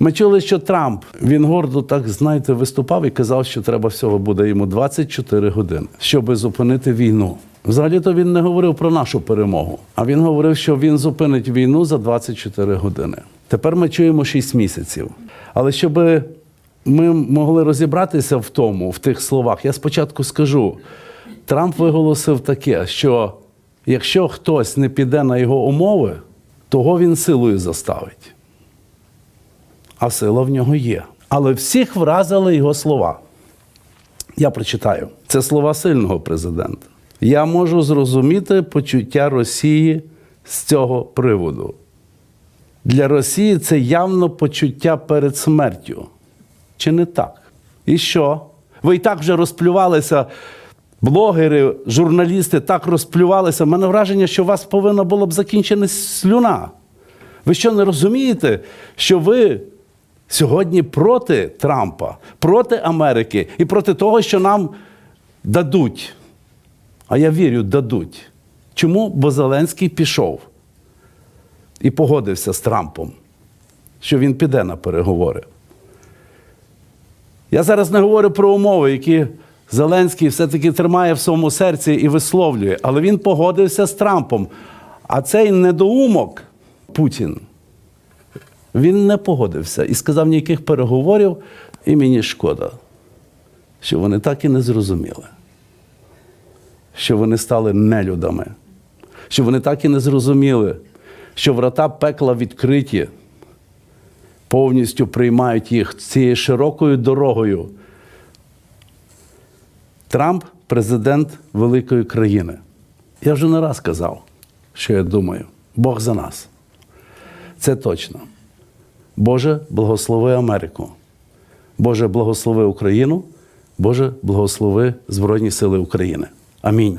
Ми чули, що Трамп він гордо так знаєте виступав і казав, що треба всього буде йому 24 години, щоб зупинити війну. Взагалі-то він не говорив про нашу перемогу, а він говорив, що він зупинить війну за 24 години. Тепер ми чуємо 6 місяців. Але щоб ми могли розібратися в тому, в тих словах, я спочатку скажу: Трамп виголосив таке, що якщо хтось не піде на його умови, того він силою заставить а сила в нього є. Але всіх вразили його слова. Я прочитаю. Це слова сильного президента. Я можу зрозуміти почуття Росії з цього приводу. Для Росії це явно почуття перед смертю. Чи не так? І що? Ви і так вже розплювалися, блогери, журналісти так розплювалися. У мене враження, що у вас повинна була б закінчена слюна. Ви що не розумієте, що ви сьогодні проти Трампа, проти Америки і проти того, що нам дадуть? А я вірю, дадуть. Чому? Бо Зеленський пішов і погодився з Трампом, що він піде на переговори. Я зараз не говорю про умови, які Зеленський все-таки тримає в своєму серці і висловлює, але він погодився з Трампом. А цей недоумок Путін, він не погодився і сказав ніяких переговорів, і мені шкода, що вони так і не зрозуміли, що вони стали нелюдами, що вони так і не зрозуміли, що врата пекла відкриті, повністю приймають їх цією широкою дорогою. Трамп президент великої країни. Я вже не раз казав, що я думаю, Бог за нас. Це точно. Боже, благослови Америку. Боже, благослови Україну. Боже, благослови Збройні Сили України. Амінь.